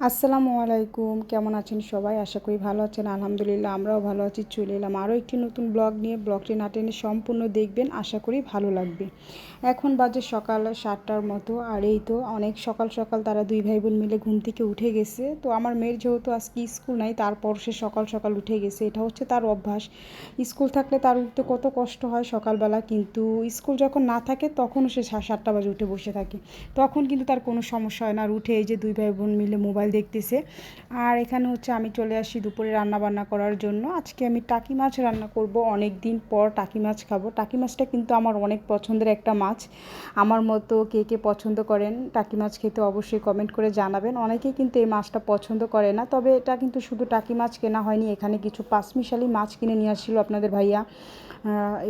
আসসালামু আলাইকুম। কেমন আছেন সবাই? আশা করি ভালো আছেন। আলহামদুলিল্লাহ, আমরাও ভালো আছি, চলে এলাম আরও একটি নতুন ব্লগ নিয়ে। ব্লগটি না টেনে সম্পূর্ণ দেখবেন, আশা করি ভালো লাগবে। এখন বাজে সকাল সাতটার মতো, আর এই তো অনেক সকাল সকাল তারা দুই ভাই বোন মিলে ঘুম থেকে উঠে গেছে। তো আমার মেয়ের যেহেতু আজকে স্কুল নাই, তারপর সে সকাল সকাল উঠে গেছে। এটা হচ্ছে তার অভ্যাস। স্কুল থাকলে তার উঠতে কত কষ্ট হয় সকালবেলা, কিন্তু স্কুল যখন না থাকে, তখনও সে সাতটা বাজে উঠে বসে থাকে। তখন কিন্তু তার কোনো সমস্যা হয় না। আর উঠে এই যে দুই ভাই বোন মিলে মোবাইল মোবাইল দেখতেছে। আর এখানে হচ্ছে আমি চলে আসি দুপুরে রান্না বান্না করার জন্য। আজকে আমি টাকি মাছ রান্না করব অনেক দিন পর টাকি মাছ খাব। টাকি মাছটা কিন্তু আমার অনেক পছন্দের একটা মাছ। আমার মতো কে কে পছন্দ করেন টাকি মাছ খেতে অবশ্যই কমেন্ট করে জানাবেন। অনেকেই কিন্তু এই মাছটা পছন্দ করে না, তবে এটা কিন্তু শুধু টাকি মাছ কেনা হয়নি, এখানে কিছু পাঁচমিশালি মাছ কিনে নিয়ে আসছিল আপনাদের ভাইয়া।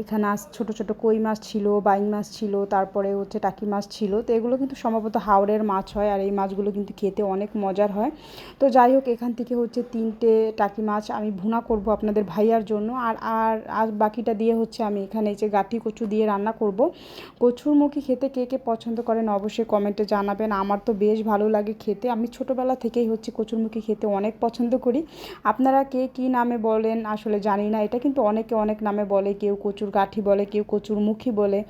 এখানে আস, ছোটো ছোটো কই মাছ ছিল, বাইং মাছ ছিল, তারপরে হচ্ছে টাকি মাছ ছিল। তো এগুলো কিন্তু সম্ভবত হাওড়ের মাছ হয়, আর এই মাছগুলো কিন্তু খেতে অনেক মজার হয়। তো যাই হোক, এখান থেকে হচ্ছে তিনটে টাকি মাছ আমি ভুনা করব আপনাদের ভাইয়ার জন্য। আর আর আর বাকিটা দিয়ে হচ্ছে আমি এখানে যে গাঠি কচু দিয়ে রান্না করব। কচুর মুখী খেতে কে কে পছন্দ করেন অবশ্যই কমেন্টে জানাবেন। আমার তো বেশ ভালো লাগে খেতে। আমি ছোটোবেলা থেকেই হচ্ছে কচুরমুখী খেতে অনেক পছন্দ করি। আপনারা কে কী নামে বলেন আসলে জানি না। এটা কিন্তু অনেকে অনেক নামে বলে। কেউ কচুর গাঠি বলে, কেউ কচুর মুখী বলে।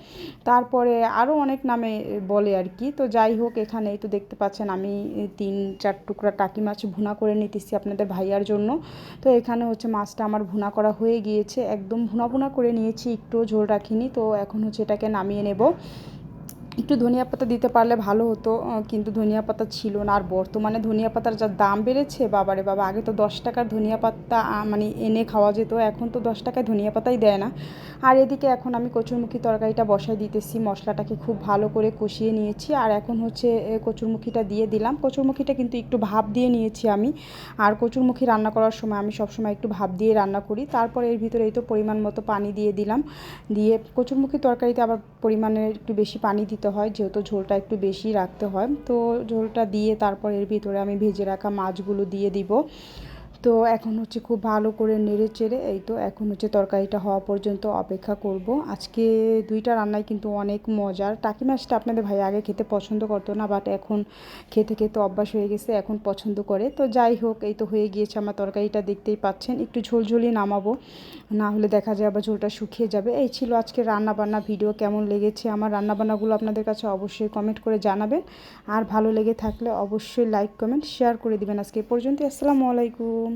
তারপরে আরও অনেক নামে বলে আর কি। তো যাই হোক এখানে এই তো দেখতে পাচ্ছেন আমি তিন চার টুকরা টাকি মাছ ভুনা করে নিতেছি আপনাদের ভাইয়ার জন্য। তো এখানে হচ্ছে মাছটা আমার ভুনা করা হয়ে গিয়েছে। একদম ভুনা ভুনা করে নিয়েছি একটু ঝোল রাখিনি। তো এখন হচ্ছে এটাকে নামিয়ে নেব। একটু ধনিয়া পাতা দিতে পারলে ভালো হতো কিন্তু ধনিয়া পাতা ছিল না। আর বর্তমানে ধনিয়া পাতার যা দাম বেড়েছে, বাবারে বাবা, আগে তো দশ টাকার ধনিয়া পাতা মানে এনে খাওয়া যেত, এখন তো দশ টাকায় ধনিয়া পাতাই দেয় না। আর এদিকে এখন আমি কচুরমুখী তরকারিটা বসাই দিতেছি, মশলাটাকে খুব ভালো করে কষিয়ে নিয়েছি। আর এখন হচ্ছে কচুরমুখীটা দিয়ে দিলাম। কচুরমুখীটা কিন্তু একটু ভাব দিয়ে নিয়েছি আমি। আর কচুরমুখী রান্না করার সময় আমি সবসময় একটু ভাব দিয়ে রান্না করি। তারপর এর ভিতরে এই তো পরিমাণ মতো পানি দিয়ে দিলাম। দিয়ে কচুরমুখী তরকারিতে আবার পরিমাণের একটু বেশি পানি দিতে দিতে হয়, যেহেতু ঝোলটা একটু বেশি রাখতে হয়। তো ঝোলটা দিয়ে তারপর এর ভিতরে আমি ভেজে রাখা মাছগুলো দিয়ে দিব। তো এখন হচ্ছে খুব ভালো করে নেড়ে চেড়ে এই তো এখন হচ্ছে তরকারিটা হওয়া পর্যন্ত অপেক্ষা করব। আজকে দুইটা রান্নাই কিন্তু অনেক মজার। টাকি মাছটা আপনাদের ভাই আগে খেতে পছন্দ করতো না বাট এখন খেতে খেতে অভ্যাস হয়ে গেছে, এখন পছন্দ করে। তো যাই হোক, এই তো হয়ে গিয়েছে আমার তরকারিটা, দেখতেই পাচ্ছেন। একটু ঝোলঝোলি নামাবো, না হলে দেখা যায় আবার ঝোলটা শুকিয়ে যাবে। এই ছিল আজকে রান্নাবান্না ভিডিও, কেমন লেগেছে আমার রান্নাবান্নাগুলো আপনাদের কাছে অবশ্যই কমেন্ট করে জানাবেন। আর ভালো লেগে থাকলে অবশ্যই লাইক কমেন্ট শেয়ার করে দিবেন। আজকে পর্যন্ত আসসালামু আলাইকুম।